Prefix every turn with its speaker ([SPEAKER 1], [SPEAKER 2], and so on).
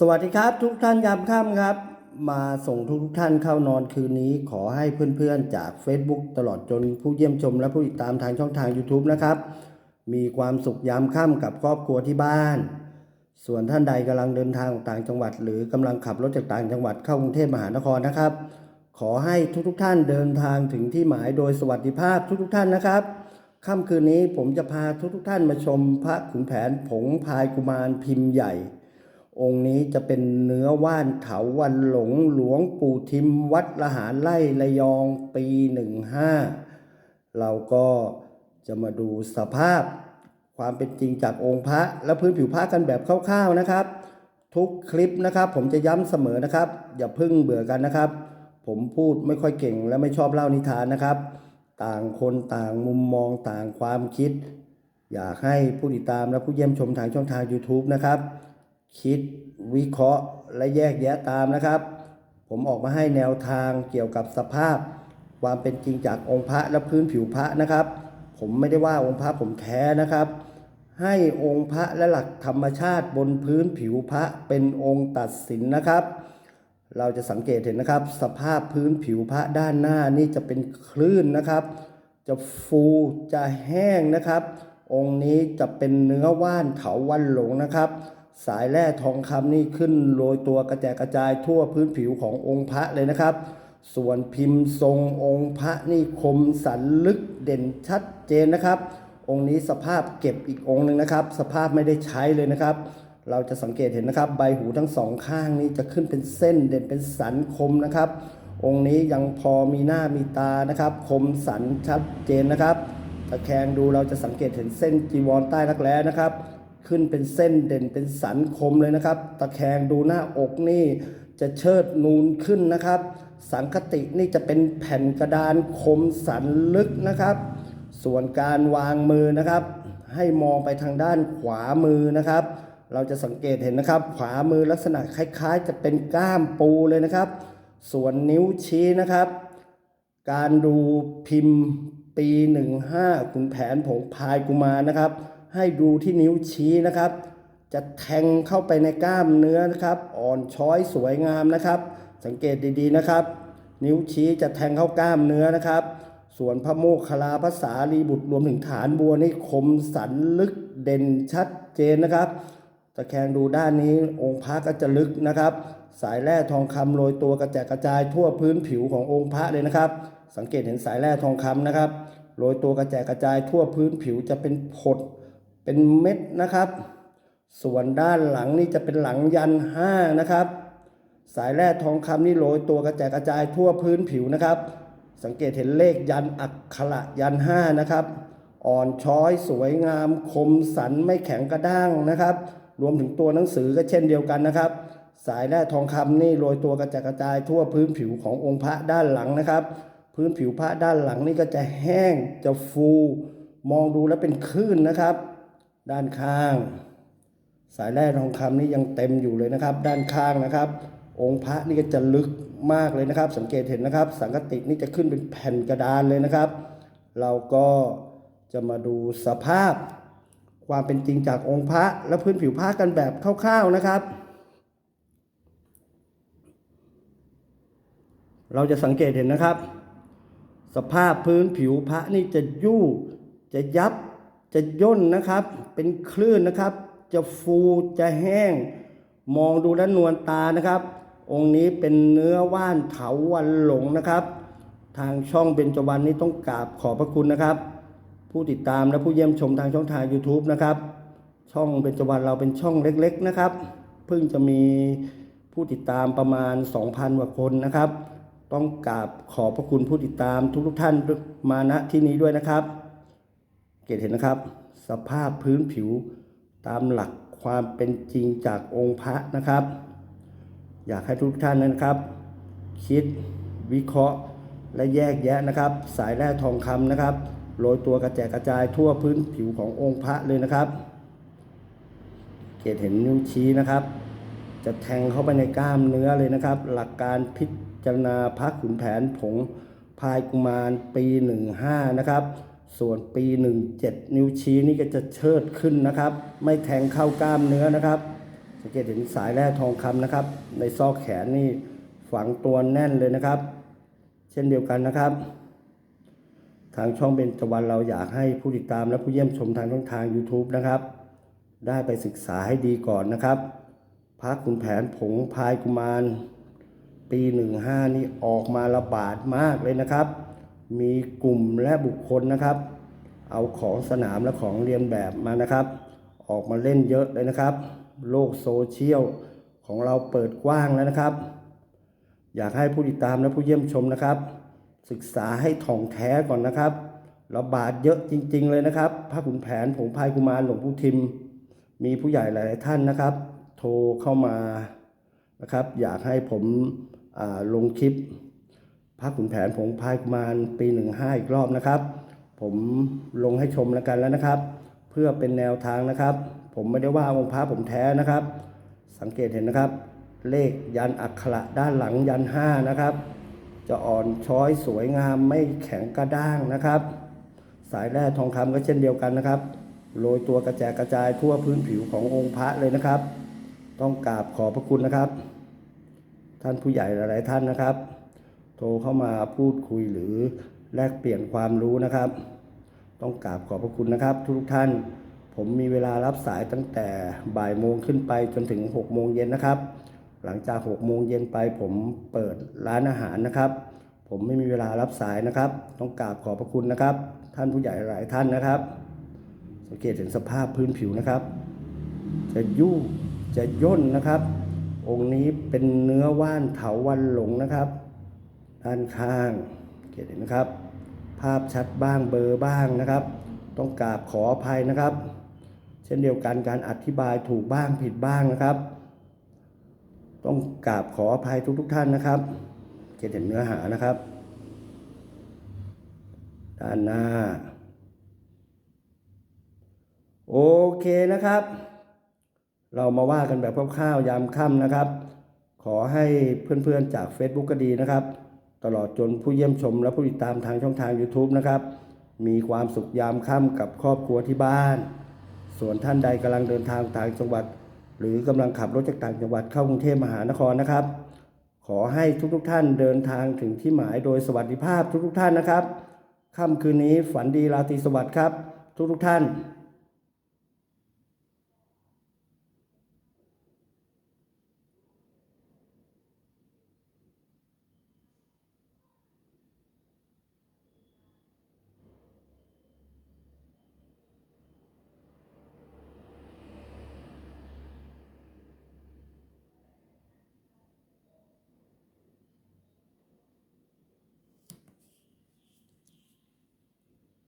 [SPEAKER 1] สวัสดีครับทุกท่านยามค่ำครับ มาส่งทุกทุกท่านเข้านอนคืนนี้ ขอให้เพื่อนๆจาก Facebook ตลอดจนผู้เยี่ยมชมและผู้ติดตามทางช่องทาง YouTube นะครับ มีความสุขยามค่ำกับครอบครัวที่บ้าน ส่วนท่านใดกำลังเดินทางต่างจังหวัด หรือกำลังขับรถจากต่างจังหวัดเข้ากรุงเทพมหานครนะครับ ขอให้ทุกๆท่านเดินทางถึงที่หมายโดยสวัสดิภาพทุกๆท่านนะครับค่ำคืนนี้ผมจะพาทุกๆท่านมาชมพระขุนแผนผงพายกุมารพิมพ์ใหญ่ องค์นี้จะเป็นเนื้อว่านเถาวันหลงหลวงปู่ทิมวัดละหารไล่ระยองปีหนึ่งห้าเราก็จะมาดูสภาพความเป็นจริงจากองค์พระและพื้นผิวพระกันแบบคร่าวๆนะครับ ทุกคลิปนะครับผมจะย้ำเสมอนะครับ อย่าพิ่งเบื่อกันนะครับ ผมพูดไม่ค่อยเก่งและไม่ชอบเล่านิทานนะครับ ต่างคนต่างมุมมองต่างความคิด อยากให้ผู้ติดตามและผู้เยี่ยมชมทางช่องทาง YouTube นะครับ คิดวิเคราะห์และแยกแยะตามนะครับ ผมออกมาให้แนวทางเกี่ยวกับสภาพ ความเป็นจริงจากองค์พระและพื้นผิวพระนะครับ ผมไม่ได้ว่าองค์พระผมแท้นะครับ ให้องค์พระและหลักธรรมชาติบนพื้นผิวพระเป็นองค์ตัดสินนะครับ เราจะสังเกตเห็นนะครับ สภาพพื้นผิวพระด้านหน้านี่จะเป็นคลื่นนะครับ จะฟูจะแห้งนะครับ องค์นี้จะเป็นเนื้อว่านเถาวันหลงนะครับ สายแร่ทองคำนี่ขึ้นโรยตัวกระจายกระจายทั่วพื้นผิวขององค์พระเลยนะครับ ส่วนพิมพ์ทรงองค์พระนี่คมสันลึกเด่นชัดเจนนะครับ องค์นี้สภาพเก็บอีกองค์หนึ่งนะครับ สภาพไม่ได้ใช้เลยนะครับ เราจะสังเกตเห็นนะครับ ใบหูทั้งสองข้างนี้จะขึ้นเป็นเส้นเด่นเป็นสันคมนะครับ องค์นี้ยังพอมีหน้ามีตานะครับ คมสันชัดเจนนะครับตะแคงดูเราจะสังเกตเห็นเส้นจีวรใต้รักแร้นะครับ ขึ้นเป็นเส้นเด่นเป็นสันคมเลยนะครับ ตะแคงดูหน้าอกนี่จะเชิดนูนขึ้นนะครับ สังคตินี่จะเป็นแผ่นกระดานคมสันลึกนะครับ ส่วนการวางมือนะครับ ให้มองไปทางด้านขวามือนะครับ เราจะสังเกตเห็นนะครับ ขวามือลักษณะคล้ายๆ จะเป็นก้ามปูเลยนะครับ ส่วนนิ้วชี้นะครับ การดูพิมพ์ปี 15ขุนแผนผงพายกุมารนะครับ ให้ดูที่นิ้วชี้นะครับ จะแทงเข้าไปในกล้ามเนื้อนะครับ อ่อนช้อยสวยงามนะครับ สังเกตดีๆนะครับ นิ้วชี้จะแทงเข้ากล้ามเนื้อนะครับ ส่วนพระโมคคลาภาษารีบุตรรวมถึงฐานบัวนี่คมสันลึกเด่นชัดเจนนะครับตะแคงดูด้านนี้องค์พระก็จะลึกนะครับ สายแร่ทองคำโรยตัวกระจายกระจายทั่วพื้นผิวขององค์พระเลยนะครับ สังเกตเห็นสายแร่ทองคำนะครับโรยตัวกระจายกระจายทั่วพื้นผิวจะเป็นผด เป็นเม็ดนะครับ ส่วนด้านหลังนี่จะเป็นหลังยันห้านะครับ สายแร่ทองคำนี่โรยตัวกระจายกระจายทั่วพื้นผิวนะครับ สังเกตเห็นเลขยันอักขระยันห้านะครับ อ่อนช้อยสวยงามคมสันไม่แข็งกระด้างนะครับ รวมถึงตัวหนังสือก็เช่นเดียวกันนะครับสายแร่ทองคำนี่โรยตัวกระจายกระจายทั่วพื้นผิวขององค์พระด้านหลังนะครับ พื้นผิวพระด้านหลังนี่ก็จะแห้งจะฟู มองดูแล้วเป็นคลื่นนะครับ ด้านข้าง สายแร่ทองคำนี่ยังเต็มอยู่เลยนะครับ ด้านข้างนะครับ องค์พระนี่ก็จะลึกมากเลยนะครับ สังเกตเห็นนะครับ สังกตินี่จะขึ้นเป็นแผ่นกระดานเลยนะครับ เราก็จะมาดูสภาพความเป็นจริงจากองค์พระและพื้นผิวพระกันแบบคร่าวๆนะครับ เราจะสังเกตเห็นนะครับ สภาพพื้นผิวพระนี่จะยู่จะยับ จะย่นนะครับ เป็นคลื่นนะครับ จะฟูจะแห้ง มองดูแล้วนวลตานะครับ องค์นี้เป็นเนื้อว่านเถาวันหลงนะครับ ทางช่องเบญจวรรณนี้ต้องกราบขอบพระคุณนะครับ ผู้ติดตามและผู้เยี่ยมชมทางช่องทาง YouTube นะครับ ช่องเบญจวรรณเราเป็นช่องเล็กๆนะครับ เพิ่งจะมีผู้ติดตามประมาณ 2,000กว่าคนนะครับ ต้องกราบขอบพระคุณผู้ติดตามทุกๆท่านมาณที่นี้ด้วยนะครับ เกตเห็นนะครับ สภาพพื้นผิวตามหลักความเป็นจริงจากองค์พระนะครับ อยากให้ทุกท่านนะครับ คิดวิเคราะห์และแยกแยะนะครับ สายแร่ทองคำนะครับโรยตัวกระแจกกระจายทั่วพื้นผิวขององค์พระเลยนะครับ เกตเห็นนิ้วชี้นะครับ จะแทงเข้าไปในกล้ามเนื้อเลยนะครับ หลักการพิจารณาพักขุนแผนผงพายกุมารปี 15 นะครับ ส่วนปี 17 นิ้วชี้นี่ก็จะเชิดขึ้นนะครับ ไม่แทงเข้ากล้ามเนื้อนะครับ สังเกตเห็นสายแร่ทองคำนะครับ ในซอกแขนนี่ฝังตัวแน่นเลยนะครับ เช่นเดียวกันนะครับ ทางช่องเบญจวรรณเราอยากให้ผู้ติดตามและผู้เยี่ยมชมทางช่องทาง YouTube นะครับ ได้ไปศึกษาให้ดีก่อนนะครับพระขุนแผนผงพายกุมาร ปี 15 นี่ออกมาระบาดมากเลยนะครับ มีกลุ่มและบุคคลนะครับ เอาของสนามและของเรียนแบบมานะครับ ออกมาเล่นเยอะเลยนะครับ โลกโซเชียลของเราเปิดกว้างแล้วนะครับ อยากให้ผู้ติดตามและผู้เยี่ยมชมนะครับ ศึกษาให้ถ่องแท้ก่อนนะครับระบาดเยอะจริง ๆ เลยนะครับพระขุนแผนผงพายกุมารหลวงปู่ทิม มีผู้ใหญ่หลายท่านนะครับ โทรเข้ามานะครับ อยากให้ผมลงคลิป พระขุนแผนผงพายกุมารปีหนึ่งห้าอีกรอบนะครับ ผมลงให้ชมแล้วกันแล้วนะครับ เพื่อเป็นแนวทางนะครับ ผมไม่ได้ว่าองค์พระผมแท้นะครับ สังเกตเห็นนะครับ เลขยันอักขระด้านหลังยันห้านะครับ จะอ่อนช้อยสวยงามไม่แข็งกระด้างนะครับ สายแร่ทองคำก็เช่นเดียวกันนะครับโรยตัวกระแจกกระจายทั่วพื้นผิวขององค์พระเลยนะครับ ต้องกราบขอบพระคุณนะครับ ท่านผู้ใหญ่หลาย ๆ ท่านนะครับ โทรเข้ามาพูดคุยหรือแลกเปลี่ยนความรู้นะครับ ต้องกราบขอบพระคุณนะครับ ทุกท่าน ผมมีเวลารับสายตั้งแต่บ่ายโมงขึ้นไปจนถึง6โมงเย็นนะครับ หลังจาก6โมงเย็นไปผมเปิดร้านอาหารนะครับ ผมไม่มีเวลารับสายนะครับ ต้องกราบขอบพระคุณนะครับ ท่านผู้ใหญ่หลายท่านนะครับ สังเกตเห็นสภาพพื้นผิวนะครับ จะยุ่จะย่นนะครับ องค์นี้เป็นเนื้อว่านเถาวันหลงนะครับ ด้านข้างเห็นนะครับ ภาพชัดบ้างเบอร์บ้างนะครับ ต้องกราบขออภัยนะครับ เช่นเดียวกันการอธิบายถูกบ้างผิดบ้างนะครับ ต้องกราบขออภัยทุกๆทท่านนะครับเห็นเนื้อหานะครับ ด้านหน้า โอเคนะครับ เรามาว่ากันแบบคร่าวๆยามค่ำนะครับ ขอให้เพื่อนๆจาก Facebook ก็ดีนะครับ ตลอดจนผู้เยี่ยมชมและผู้ติดตามทางช่องทาง YouTube นะครับ มีความสุขยามค่ำกับครอบครัวที่บ้าน ส่วนท่านใดกำลังเดินทางต่างจังหวัด หรือกำลังขับรถจากต่างจังหวัดเข้ากรุงเทพมหานครนะครับ ขอให้ทุกๆท่านเดินทางถึงที่หมายโดยสวัสดิภาพทุกๆท่านนะครับค่ำคืนนี้ฝันดีราตรีสวัสดิ์ครับ ทุกๆท่าน